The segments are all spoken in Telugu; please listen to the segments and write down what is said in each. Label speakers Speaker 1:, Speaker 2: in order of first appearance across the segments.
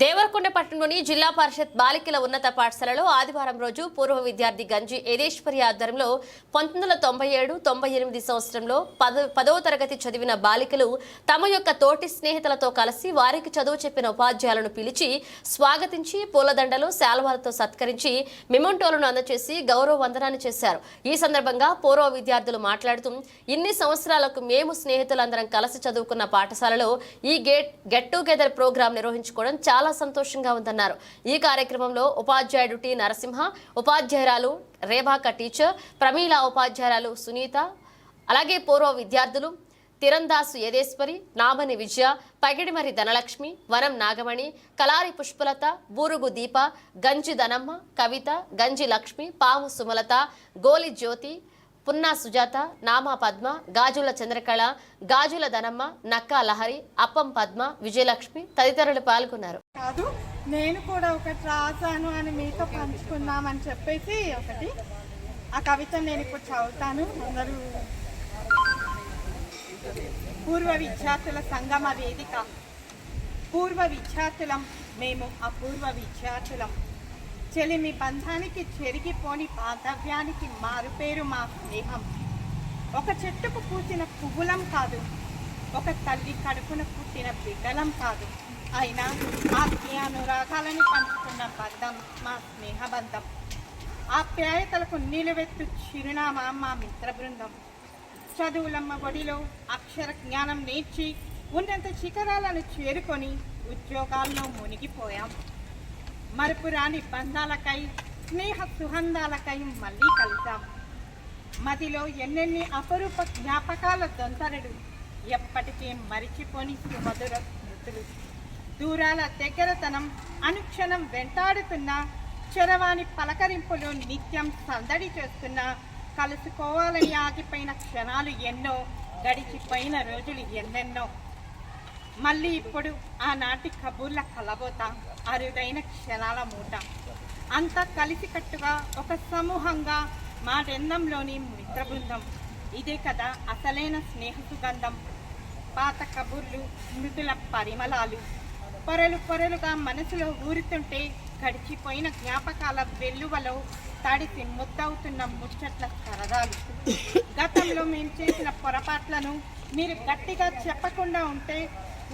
Speaker 1: దేవరకొండ పట్టణంలోని జిల్లా పరిషత్ బాలికల ఉన్నత పాఠశాలలో ఆదివారం రోజు పూర్వ విద్యార్థి గంజి యదేశ్వరి ఆధ్వర్యంలో పంతొమ్మిది వందల తొంభై ఏడు తొంభై ఎనిమిది సంవత్సరంలో పద పదవ తరగతి చదివిన బాలికలు తమ యొక్క తోటి స్నేహితులతో కలిసి వారికి చదువు చెప్పిన ఉపాధ్యాయులను పిలిచి స్వాగతించి పూలదండలు శాల్వాలతో సత్కరించి మిమంటోలను అందచేసి గౌరవ వందనాన్ని చేశారు. ఈ సందర్భంగా పూర్వ విద్యార్థులు మాట్లాడుతూ ఇన్ని సంవత్సరాలకు మేము స్నేహితులందరం కలిసి చదువుకున్న పాఠశాలలో ఈ గేట్ గెట్ టుగెదర్ ప్రోగ్రాం నిర్వహించుకోవడం చాలా సంతోషంగా ఉందన్నారు. ఈ కార్యక్రమంలో ఉపాధ్యాయుడు టి నరసింహ ఉపాధ్యాయురాలు రేభాక టీచర్ ప్రమీల ఉపాధ్యాయురాలు సునీత అలాగే పూర్వ విద్యార్థులు తిరందాసు యదేశ్వరి నామని విజయ పగిడిమరి ధనలక్ష్మి వనం నాగమణి కలారి పుష్పలత బూరుగు దీప గంజి ధనమ్మ కవిత గంజి లక్ష్మి పాము సుమలత గోలి జ్యోతి పున్నా సుజాత నామా పద్మ గాజుల చంద్రకళ గాజుల ధనమ్మ నక్కా లహరి అప్పం పద్మ విజయలక్ష్మి తదితరులు పాల్గొన్నారు.
Speaker 2: కాదు నేను కూడా ఒకటి రాశాను అని మీతో పంచుకుందామని చెప్పేసి ఒకటి. ఆ కవిత నేను ఇప్పుడు చదువుతాను. అందరూ పూర్వ విద్యార్థుల సంగమ వేదిక. పూర్వ విద్యార్థులం మేము అపూర్వ విద్యార్థులం. చెలిమి బంధానికి చెరిగిపోని బాంధవ్యానికి మారుపేరు మా స్నేహం. ఒక చెట్టుకు పూసిన పువ్వులం కాదు ఒక తల్లి కడుపున పుట్టిన బిడ్డలం కాదు. అయినా ఆప్యానురాగాలని పంచుకున్న బంధం మా స్నేహ బంధం. ఆప్యాయతలకు నిలువెత్తు చిరునామా మా మిత్ర బృందం. చదువులమ్మ ఒడిలో అక్షర జ్ఞానం నేర్చి ఉన్నంత శిఖరాలను చేరుకొని ఉద్యోగాల్లో మునిగిపోయాం. మరుపురాని బంధాలకై స్నేహ సుగంధాలకై మళ్ళీ కలిసాం మదిలో ఎన్నెన్ని అపరూప జ్ఞాపకాల దొంతరడు ఎప్పటికీ మరిచిపోని సుమధుర స్మృతులు. దూరాల దగ్గరతనం అనుక్షణం వెంటాడుతున్న చరవాణి పలకరింపులు నిత్యం సందడి చేస్తున్న కలుసుకోవాలని ఆగిపోయిన క్షణాలు ఎన్నో గడిచిపోయిన రోజులు ఎన్నెన్నో. మళ్ళీ ఇప్పుడు ఆనాటి కబూర్ల కలబోత అరుదైన క్షణాల మూట. అంతా కలిసికట్టుగా ఒక సమూహంగా మా రెందంలోని మిత్ర బృందం ఇదే కదా అసలైన స్నేహ సుగంధం పాత కబుర్లు స్మృతుల పరిమళాలు. పొరలు పొరలుగా మనసులో ఊరుతుంటే గడిచిపోయిన జ్ఞాపకాల వెల్లువలో తడిసి ముద్దవుతున్న ముచ్చట్ల సరదాలు గతంలో మేము చేసిన పొరపాట్లను మీరు గట్టిగా చెప్పకుండా ఉంటే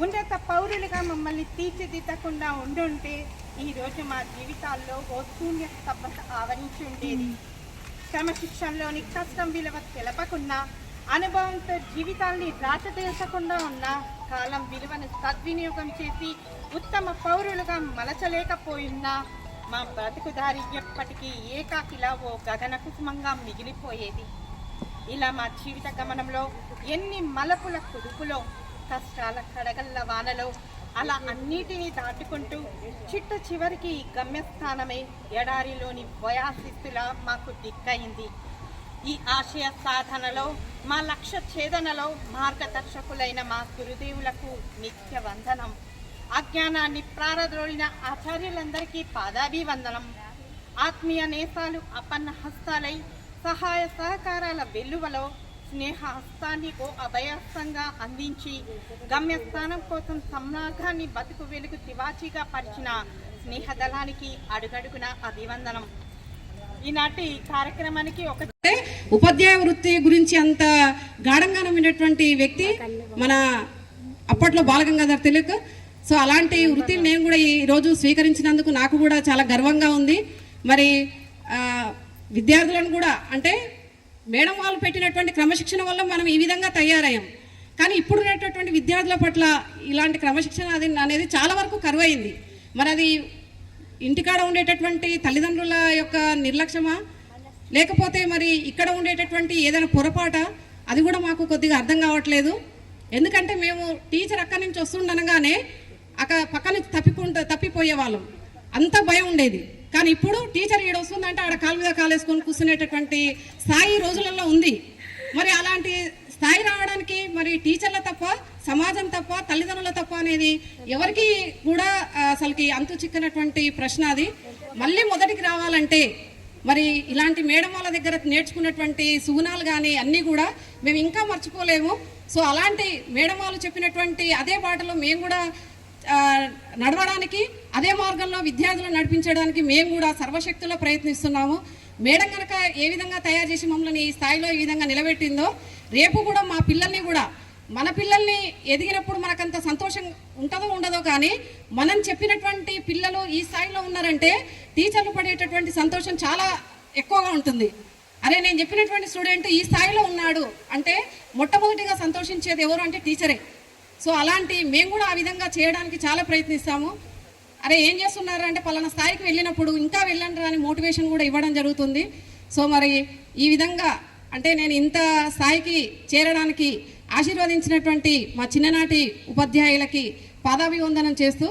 Speaker 2: ఉన్నత పౌరులుగా మమ్మల్ని తీర్చిదిద్దకుండా ఉండుంటే ఈరోజు మా జీవితాల్లో ఓ శూన్య స్తబ్దత ఆవరించి ఉండేది. క్రమశిక్షణలోని కష్టం విలువ తెలపకుండా అనుభవంతో జీవితాల్ని రాచదేశకుండా ఉన్న కాలం విలువను సద్వినియోగం చేసి ఉత్తమ పౌరులుగా మలచలేకపోయినా మా బ్రతుకుదారి ఎప్పటికీ ఏకాకిలా ఓ గగన కుసుమంగా మిగిలిపోయేది. ఇలా మా జీవిత గమనంలో ఎన్ని మలపుల కుదుపులో కష్టాల కడగల్ల వానలో అలా అన్నిటినీ దాటుకుంటూ చిట్ట చివరికి ఈ గమ్యస్థానమే ఎడారిలోని వయాసిస్తులా మాకు దిక్కయింది. ఈ ఆశయ సాధనలో మా లక్ష్య ఛేదనలో మార్గదర్శకులైన మా గురుదేవులకు నిత్య వందనం. అజ్ఞానాన్ని ప్రారద్రోలిన ఆచార్యులందరికీ పాదాభివందనం. ఆత్మీయ నేసాలు అపన్న హస్తాలై సహాయ సహకారాల వెల్లువలో స్నేహ హస్తాన్ని ఓ అభయస్తంగా అందించి గమ్యస్థానం కోసం సమ్నాగాన్ని బతుకు వెలుగు తివాచీగా పరిచిన స్నేహదళానికి అడుగడుగున అభివందనం. ఈనాటి కార్యక్రమానికి ఒక
Speaker 3: ఉపాధ్యాయ వృత్తి గురించి అంత గాఢంగా నమ్మినటువంటి వ్యక్తి మన అప్పట్లో బాలగంగాధర్ తిలక్. సో అలాంటి వృత్తిని నేను కూడా ఈ రోజు స్వీకరించినందుకు నాకు కూడా చాలా గర్వంగా ఉంది. మరి విద్యార్థులను కూడా అంటే మేడం వాళ్ళు పెట్టినటువంటి క్రమశిక్షణ వల్ల మనం ఈ విధంగా తయారయ్యాం. కానీ ఇప్పుడు ఉన్నటువంటి విద్యార్థుల పట్ల ఇలాంటి క్రమశిక్షణ అది అనేది చాలా వరకు కరువైంది. మరి అది ఇంటికాడ ఉండేటటువంటి తల్లిదండ్రుల యొక్క నిర్లక్ష్యమా? లేకపోతే మరి ఇక్కడ ఉండేటటువంటి ఏదైనా పొరపాట? అది కూడా మాకు కొద్దిగా అర్థం కావట్లేదు. ఎందుకంటే మేము టీచర్ అక్కడి నుంచి వస్తుండనగానే అక్కడ పక్కన నుంచి తప్పిపోయేవాళ్ళం. అంత భయం ఉండేది. కానీ ఇప్పుడు టీచర్ ఈడ వస్తుందంటే ఆడ కాలు మీద కాలేసుకొని కూర్చునేటటువంటి స్థాయి రోజులలో ఉంది. మరి అలాంటి స్థాయి రావడానికి మరి టీచర్ల తప్ప సమాజం తప్ప తల్లిదండ్రుల తప్ప అనేది ఎవరికి కూడా అసలుకి అంతు చిక్కనటువంటి ప్రశ్న అది. మళ్ళీ మొదటికి రావాలంటే మరి ఇలాంటి మేడం వాళ్ళ దగ్గర నేర్చుకున్నటువంటి సుగుణాలు కానీ అన్నీ కూడా మేము ఇంకా మర్చిపోలేము. సో అలాంటి మేడం వాళ్ళు చెప్పినటువంటి అదే బాటలో మేము కూడా నడవడానికి అదే మార్గంలో విద్యార్థులను నడిపించడానికి మేము కూడా సర్వశక్తుల్లో ప్రయత్నిస్తున్నాము. మేడం కనుక ఏ విధంగా తయారు చేసి మమ్మల్ని ఈ స్థాయిలో ఈ విధంగా నిలబెట్టిందో రేపు కూడా మా పిల్లల్ని కూడా మన పిల్లల్ని ఎదిగినప్పుడు మనకంత సంతోషం ఉంటుందో ఉండదో కానీ మనం చెప్పినటువంటి పిల్లలు ఈ స్థాయిలో ఉన్నారంటే టీచర్లు పడేటటువంటి సంతోషం చాలా ఎక్కువగా ఉంటుంది. అరే నేను చెప్పినటువంటి స్టూడెంట్ ఈ స్థాయిలో ఉన్నాడు అంటే మొట్టమొదటిగా సంతోషించేది ఎవరు అంటే టీచరే. సో అలాంటి మేము కూడా ఆ విధంగా చేయడానికి చాలా ప్రయత్నిస్తాము. అరే ఏం చేస్తున్నారు అంటే పలానా స్థాయికి వెళ్ళినప్పుడు ఇంకా వెళ్ళండి అని మోటివేషన్ కూడా ఇవ్వడం జరుగుతుంది. సో మరి ఈ విధంగా అంటే నేను ఇంత స్థాయికి చేరడానికి ఆశీర్వదించినటువంటి మా చిన్ననాటి ఉపాధ్యాయులకి పాదాభివందనం చేస్తూ